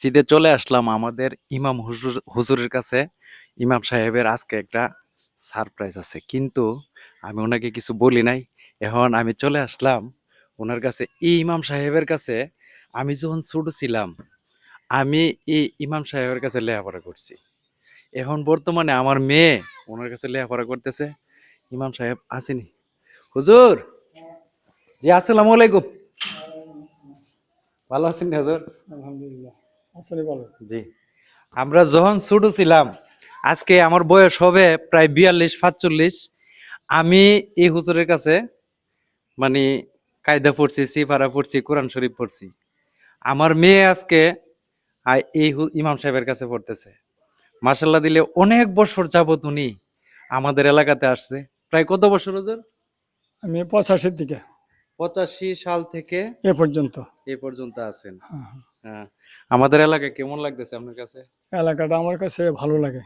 মসজিদে চলে আসলাম আমাদের ইমাম হুজুর, হুজুরের কাছে। ইমাম সাহেবের আজকে একটা সারপ্রাইজ আছে। কিন্তু আমি ওনাকে কিছু বলি নাই। এখন আমি চলে আসলাম ওনার কাছে। এই ইমাম সাহেবের কাছে আমি যখন ছোট ছিলাম, আমি এই ইমাম সাহেবের কাছে লেখাপড়া করছি। এখন বর্তমানে আমার মেয়ে ওনার কাছে লেখাপড়া করতেছে। ইমাম সাহেব আসেনি। হুজুর! জি, আসসালামু আলাইকুম। ভালো আছেন হুজুর? আলহামদুলিল্লাহ। জি। আমরা যখন ছোট ছিলাম আজকে আমার বয়স হবে প্রায় বিয়াল্লিশ পাঁচচল্লিশ আমি এই হুজুরের কাছে মানে কায়দা পড়ছি সিফারা পড়ছি কোরআন শরীফ পড়ছি। আমার মেয়ে আজকে এই ইমাম সাহেবের কাছে পড়তেছে। মার্শাল্লাহ দিলে অনেক বছর যাবত উনি আমাদের এলাকাতে আসছে। প্রায় কত বছর হুজুর? আমি পঁচাশির দিকে। পঁচাশি সাল থেকে এ পর্যন্ত। এ পর্যন্ত আছেন। হ্যাঁ। হ্যাঁ। আমাদের এলাকা কেমন লাগতেছে আপনার কাছে? এলাকাটা আমার কাছে ভালো লাগে।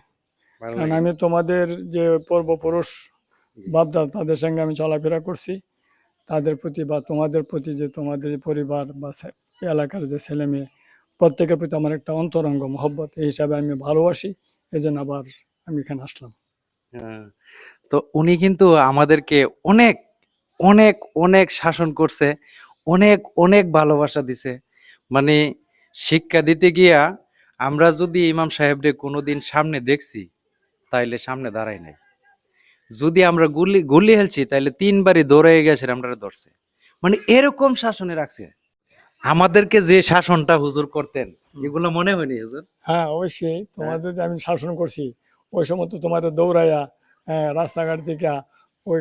কারণ আমি তোমাদের যে পূর্বপুরুষ বাপদা তাদের সঙ্গে আমি চলাফেরা করছি। তাদের প্রতি বা তোমাদের প্রতি যে তোমাদের পরিবার বা এলাকার যে ছেলে মেয়ে প্রত্যেকের প্রতি আমার একটা অন্তরঙ্গ মহব্বত। এই হিসাবে আমি ভালোবাসি। এই জন্য আবার আমি এখানে আসলাম। হ্যাঁ। তো উনি কিন্তু আমাদেরকে অনেক অনেক অনেক শাসন করছে। অনেক অনেক ভালোবাসা দিছে। মানে শিক্ষা দিতে গিয়া আমরা যদি ইমাম সাহেবরে কোনোদিন সামনে দেখছি তাইলে সামনে দাঁড়াই নাই। যদি আমরা গুলি গুলি হেলছি তাইলে তিনবারই দৌড়ে গেছে আমরা ধরছে। মানে এরকম শাসনে রাখছে। আমাদেরকে যে শাসনটা হুজুর করতেন এগুলো মনে হয়নি হুজুর? হ্যাঁ অবশ্যই। তোমাদের যে আমি শাসন করছি ওই সময় তো তোমাদের দৌড়াইয়া হ্যাঁ, রাস্তাঘাট থেকে ওই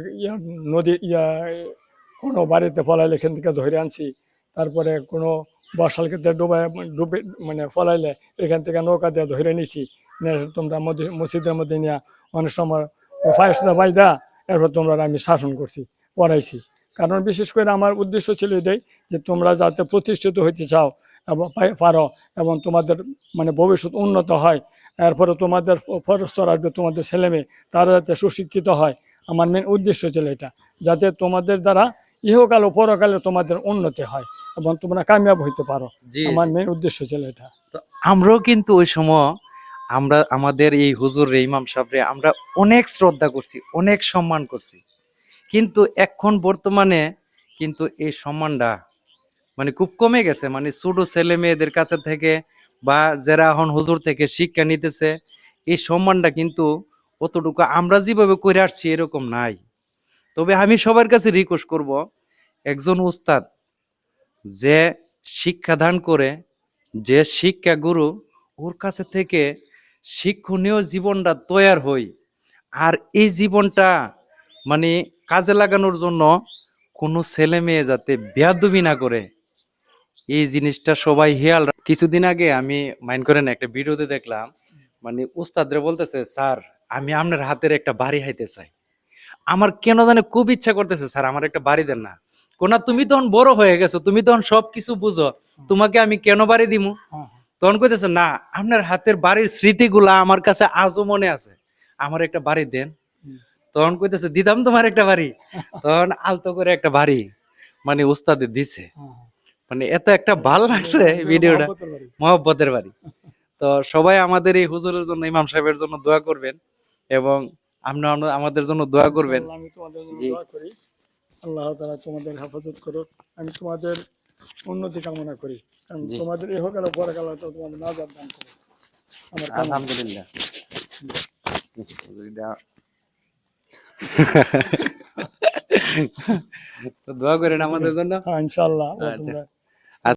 নদী ইয়া কোনো বাড়িতে ফলাইলে এখান থেকে ধরে আনছি। তারপরে কোনো বর্ষাল ক্ষেত্রে ডুবাই ডুবে মানে ফলাইলে এখান থেকে নৌকা দিয়ে ধরে নিছি। তোমরা মসজি- মসজিদের মধ্যে নিয়ে অনেক সময় ফায়সা বাইদা এরপর তোমরা আমি শাসন করছি পড়াইছি কারণ বিশেষ করে আমার উদ্দেশ্য ছিল এটাই যে তোমরা যাতে প্রতিষ্ঠিত হইতে চাও এবং পারো এবং তোমাদের মানে ভবিষ্যৎ উন্নত হয় এরপরে তোমাদের ফরস্তর আসবে তোমাদের ছেলে মেয়ে, তারা যাতে সুশিক্ষিত হয়। আমার মেন উদ্দেশ্য ছিল এটা, যাতে তোমাদের দ্বারা ইহকাল ও পরকালে তোমাদের উন্নতি হয়। এবং তোমরা কামিয়াব হইতে পারো। আমার মেন উদ্দেশ্য ছিল এটা। আমরাও কিন্তু ওই সময় আমরা আমাদের এই হুজুর রে ইমাম সাহেবরে আমরা অনেক শ্রদ্ধা করছি অনেক সম্মান করছি। কিন্তু এখন বর্তমানে কিন্তু এই সম্মানটা মানে খুব কমে গেছে। মানে ছোট ছেলে মেয়েদের কাছে থেকে বা যারা এখন হুজুর থেকে শিক্ষা নিতেছে এই সম্মানটা কিন্তু অতটুকু আমরা যেভাবে করে আসছি এরকম নাই। তবে আমি সবার কাছে রিকোয়েস্ট করব একজন উস্তাদ যে শিক্ষাদান করে, যে শিক্ষা গুরু, ওর কাছে থেকে শিক্ষণীয় জীবনটা তৈয়ার হই। আর এই জীবনটা মানে কাজে লাগানোর জন্য কোনো ছেলে মেয়ে যাতে বেয়াদবি না করে, এই জিনিসটা সবাই হেয়াল কিছুদিন আগে আমি মাইন্ড করেন, একটা ভিডিওতে দেখলাম মানে উস্তাদরে বলতেছে, স্যার, আমি আপনার হাতের একটা বাড়ি হাইতে চাই। আমার কেন জানে খুব ইচ্ছা করতেছে, স্যার, আমার একটা বাড়ি দেন না। কোনা তুমি তখন বড় হয়ে গেছো তুমি তখন সব কিছু বুঝো তোমাকে আমি কেন বাড়ি দিমু? তখন কইতেছে না আপনার হাতের বাড়ির স্মৃতিগুলা আমার কাছে আজও মনে আছে আমার একটা বাড়ি দেন। তখন কইতেছে দিতাম তোমার একটা বাড়ি। তখন আলতো করে একটা বাড়ি মানে উস্তাদে দিছে। মানে এত একটা ভালো লাগছে ভিডিওটা। মহব্বতের বাড়ি। তো সবাই আমাদের এই হুজুরের জন্য ইমাম সাহেবের জন্য দোয়া করবেন এবং আমরা আমাদের জন্য দোয়া করবেন। জি। করি আল্লাহ তালা তোমাদের হেফাজত করুক। আমি তোমাদের উন্নতি কামনা করি। কারণ এ হোক ও পরকাল তো তোমাদের না দান করো আমার আলহামদুলিল্লাহ। তো দোয়া করেন আমাদের জন্য। ইনশাল্লাহ ইনশাআল্লাহ। আল্লাহ আচ্ছা।